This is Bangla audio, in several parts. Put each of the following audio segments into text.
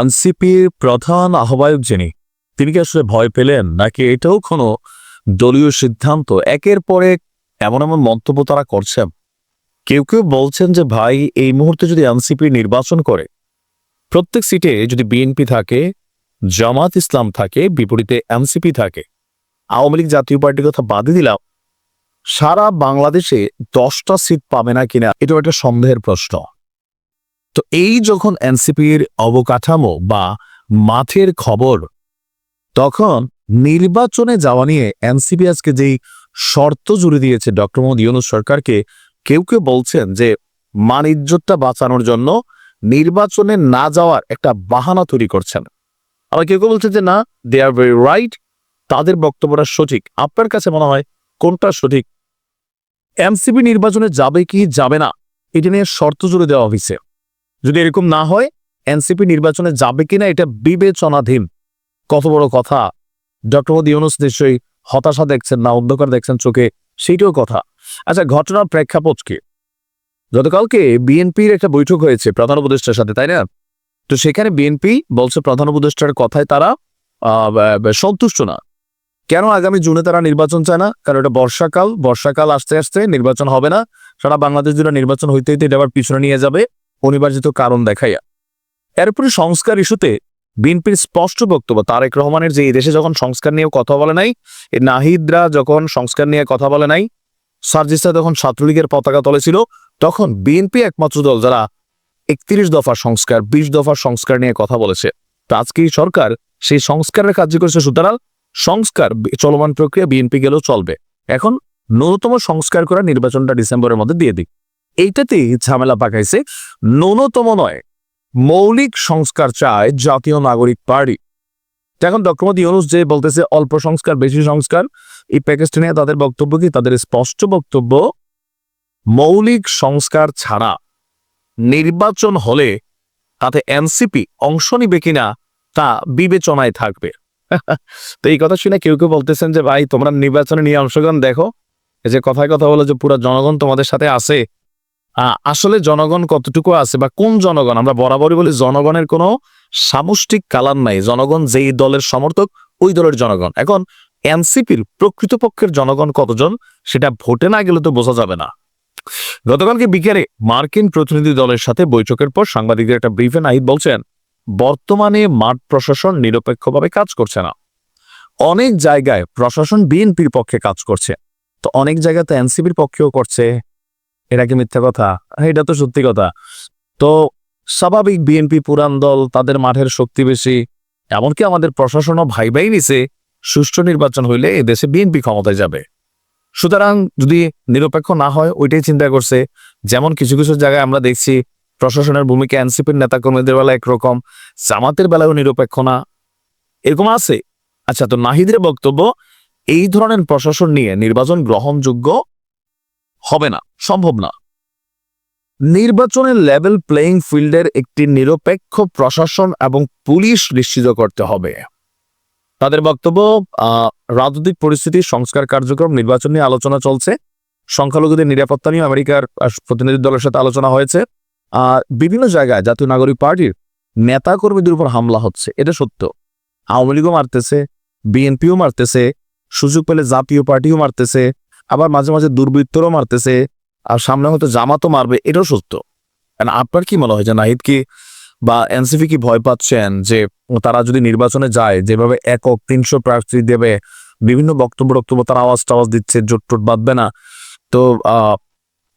এনসিপির প্রধান আহ্বায়ক যিনি, তিনি কি আসলে ভয় পেলেন? নাকি এটাও কোনো দলীয় সিদ্ধান্ত? একের পর এমন এমন মন্তব্য তারা করছেন। কেউ কেউ বলছেন যে, ভাই, এই মুহূর্তে যদি এনসিপি নির্বাচন করে, প্রত্যেক সিটে যদি বিএনপি থাকে, জামাত ইসলাম থাকে, বিপরীতে এনসিপি থাকে, আওয়ামী লীগ জাতীয় পার্টির কথা বাদই দিলাম, সারা বাংলাদেশে দশটা সিট পাবে না কিনা? এটাও একটা সন্দেহের প্রশ্ন। তো এই যখন এনসিপির অবকাঠামো বা মাঠের খবর, তখন নির্বাচনে যাওয়া নিয়ে এনসিপি আজকে যেই শর্ত জুড়ে দিয়েছে ডক্টর মোহাম্মদ ইউনুস সরকারকে, কেউ কেউ বলছেন যে মান ইজ্জতটা বাঁচানোর জন্য নির্বাচনে না যাওয়ার একটা বাহানা তৈরি করছেন। আবার কেউ কেউ বলছে যে না দে আর ভেরি রাইট তাদের বক্তব্যটা সঠিক। আপনার কাছে মনে হয় কোনটা সঠিক? এমসিপি নির্বাচনে যাবে কি যাবে না, এটা নিয়ে শর্ত জুড়ে দেওয়া হয়েছে। যদি এরকম না হয়, এনসিপি নির্বাচনে যাবে কিনা এটা বিবেচনাধীন। কত বড় কথা। ডক্টর মোদী ইউনুস নিশ্চয়ই হতাশা দেখছেন না, অন্ধকার দেখছেন চোখে, সেইটাও কথা। আচ্ছা ঘটনার প্রেক্ষাপট কি? গতকালকে বিএনপির একটা বৈঠক হয়েছে প্রধান উপদেষ্টার সাথে, তাই না? তো সেখানে বিএনপি বলছে প্রধান উপদেষ্টার কথায় তারা সন্তুষ্ট না। কেন আগামী জুনে তারা নির্বাচন চায় না? কারণ এটা বর্ষাকাল বর্ষাকাল আসতে আসতে নির্বাচন হবে না। সারা বাংলাদেশ জুড়ে নির্বাচন হইতে হইতে এটা আবার পিছনে নিয়ে যাবে। অনিবার্জিত কারণ দেখাইয়া। এরপরে সংস্কার ইস্যুতে বিএনপির স্পষ্ট বক্তব্য, তারেক রহমানের যে দেশে যখন সংস্কার নিয়ে কথা বলে নাই নাহিদরা যখন সংস্কার নিয়ে কথা বলে নাই সার্জিসা যখন ছাত্রলীগের পতাকা তলেছিল তখন বিএনপি একমাত্র দল যারা একত্রিশ দফা সংস্কার, বিশ দফা সংস্কার নিয়ে কথা বলেছে। তো আজকে সরকার সেই সংস্কারের কার্য করেছে, সুতরাং সংস্কার চলমান প্রক্রিয়া বিএনপি গেলেও চলবে। এখন ন্যূনতম সংস্কার করা নির্বাচনটা ডিসেম্বরের মধ্যে দিয়ে দিক এইটাতেই ঝামেলা পাকাইছে। ন্যূনতম নয়, মৌলিক সংস্কার চায় জাতীয় নাগরিক পার্টি। এখন ডক্টর ইউনুস যে বলতেছে, অল্প সংস্কার, বেশি সংস্কার, এই প্যাকেজটা নিয়ে তাদের বক্তব্য কি? তাদের স্পষ্ট বক্তব্য, মৌলিক সংস্কার ছাড়া নির্বাচন হলে তাতে এনসিপি অংশ নিবে কিনা, তা বিবেচনায় থাকবে। তো এই কথা শুনে কেউ কেউ বলতেছেন যে, ভাই, তোমরা নির্বাচনে নিয়ে অংশগ্রহণ দেখো। এই যে কথায় কথা বলো যে পুরো জনগণ তোমাদের সাথে আছে আসলে জনগণ কতটুকু আছে বা কোন জনগণ? আমরা বরাবরই বলি জনগণের কোনো সামষ্টিক কালার নাই। জনগণ যেই দলের সমর্থক, ওই দলের জনগণ। এখন এনসিপির প্রকৃতপক্ষের জনগণ কতজন, সেটা ভোটে না গেলে তো বোঝা যাবে না। গতকালকে বিকেলে মার্কিন প্রতিনিধি দলের সাথে বৈঠকের পর সাংবাদিকদের একটা ব্রিফে নাহিদ বলছেন, বর্তমানে মাঠ প্রশাসন নিরপেক্ষভাবে কাজ করছে না। অনেক জায়গায় প্রশাসন বিএনপির পক্ষে কাজ করছে। তো অনেক জায়গাতে এনসিপির পক্ষেও করছে। এটা কি মিথ্যা কথা? এটা তো সত্যি কথা। তো স্বাভাবিক বিএনপি পুরান দল তাদের মাঠের শক্তি বেশি, এমনকি আমাদের প্রশাসনও ভাই ভাই নিছে সুষ্ঠু নির্বাচন হইলে দেশে বিএনপি ক্ষমতায় যাবে। সুতরাং যদি নিরপেক্ষ না হয়, ওইটাই চিন্তা করছে। যেমন কিছু কিছু জায়গায় আমরা দেখছি প্রশাসনের ভূমিকা এনসিপির নেতাকর্মীদের বেলা একরকম, জামাতের বেলায়ও নিরপেক্ষ না। এরকম আছে। আচ্ছা তো নাহিদের বক্তব্য, এই ধরনের প্রশাসন নিয়ে নির্বাচন গ্রহণযোগ্য হবে না, সম্ভব না। নির্বাচনের লেভেল প্লেইং ফিল্ডের একটি নিরপেক্ষ প্রশাসন এবং পুলিশ নিশ্চিত করতে হবে। তাদের বক্তব্য রাজনৈতিক পরিস্থিতি, সংস্কার কার্যক্রম, নির্বাচন নিয়ে আলোচনা চলছে। সংখ্যালঘুদের নিরাপত্তা নিয়ে আমেরিকার প্রতিনিধি দলের সাথে আলোচনা হয়েছে। আর বিভিন্ন জায়গায় জাতীয় নাগরিক পার্টির নেতা কর্মীদের উপর হামলা হচ্ছে, এটা সত্য। আওয়ামী লীগও মারতেছে, বিএনপিও মারতেছে, সুযোগ পেলে জাতীয় পার্টিও মারতেছে। আবার মাঝে মাঝে দুর্বৃত্তরও মারতেছে, আর সামনে হয়তো জামাতও মারবে, এটাও সত্য। And আপনার কি মনে হয় যে নাহিদ কি বা এনসিপি কি ভয় পাচ্ছেন যে তারা যদি নির্বাচনে যায়, যেভাবে একক তিনশো প্রার্থী দেবে, বিভিন্ন বক্তব্য বক্তব্য তারা আওয়াজ টাওয়াজ দিচ্ছে, জোট টোট বাঁধবে না, তো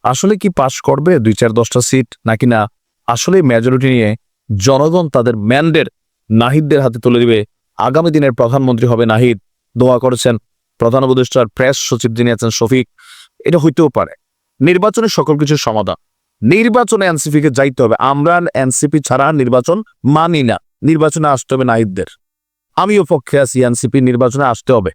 আসলে কি পাশ করবে দুই চার দশটা সিট নাকি না? আসলে মেজরিটি নিয়ে জনগণ তাদের ম্যান্ডেট নাহিদদের হাতে তুলে দিবে। আগামী দিনের প্রধানমন্ত্রী হবে নাহিদ, দোয়া করেছেন প্রধান উপদেষ্টার প্রেস সচিব যিনি আছেন শফিক, এটা হইতেও পারে। নির্বাচনে সকল কিছু সমাধান। নির্বাচনে এনসিপিকে যাইতে হবে। আমরা এনসিপি ছাড়া নির্বাচন মানি না। নির্বাচনে আসতে হবে নাইদদের আমিও পক্ষে আছি এনসিপি নির্বাচনে আসতে হবে।